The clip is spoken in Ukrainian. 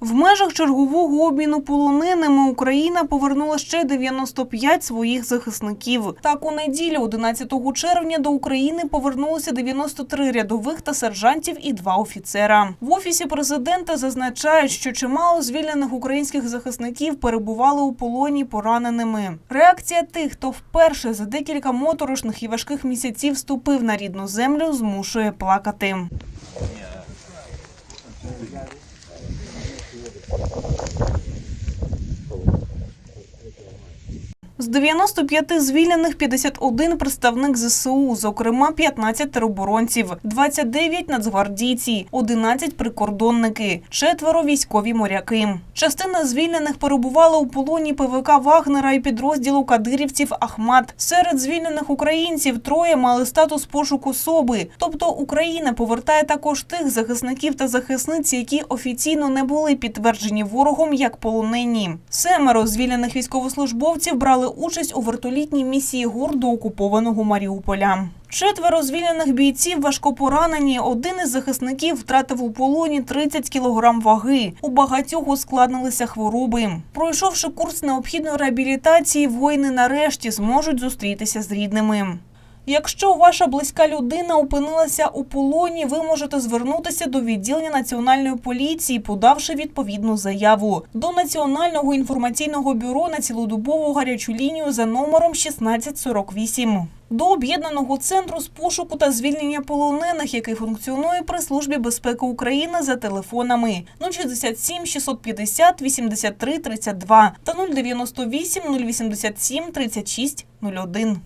В межах чергового обміну полоненими Україна повернула ще 95 своїх захисників. Так, у неділю, 11 червня, до України повернулося 93 рядових та сержантів і два офіцера. В офісі президента зазначають, що чимало звільнених українських захисників перебували у полоні пораненими. Реакція тих, хто вперше за декілька моторошних і важких місяців вступив на рідну землю, змушує плакати. tudo. З 95 звільнених 51 представник ЗСУ, зокрема 15 тероборонців, 29 нацгвардійці, 11 прикордонники, четверо військові моряки. Частина звільнених перебувала у полоні ПВК Вагнера і підрозділу кадирівців Ахмат. Серед звільнених українців троє мали статус пошуку особи. Тобто Україна повертає також тих захисників та захисниць, які офіційно не були підтверджені ворогом як полонені. Семеро звільнених військовослужбовців брали участь у вертолітній місії ГУР окупованого Маріуполя. Четверо звільнених бійців важко поранені. Один із захисників втратив у полоні 30 кілограм ваги. У багатьох ускладнилися хвороби. Пройшовши курс необхідної реабілітації, воїни нарешті зможуть зустрітися з рідними. Якщо ваша близька людина опинилася у полоні, ви можете звернутися до відділення національної поліції, подавши відповідну заяву до Національного інформаційного бюро на цілодобову гарячу лінію за номером 1648. До об'єднаного центру з пошуку та звільнення полонених, який функціонує при службі безпеки України за телефонами 067 650 83 32 та 098 087 36 01.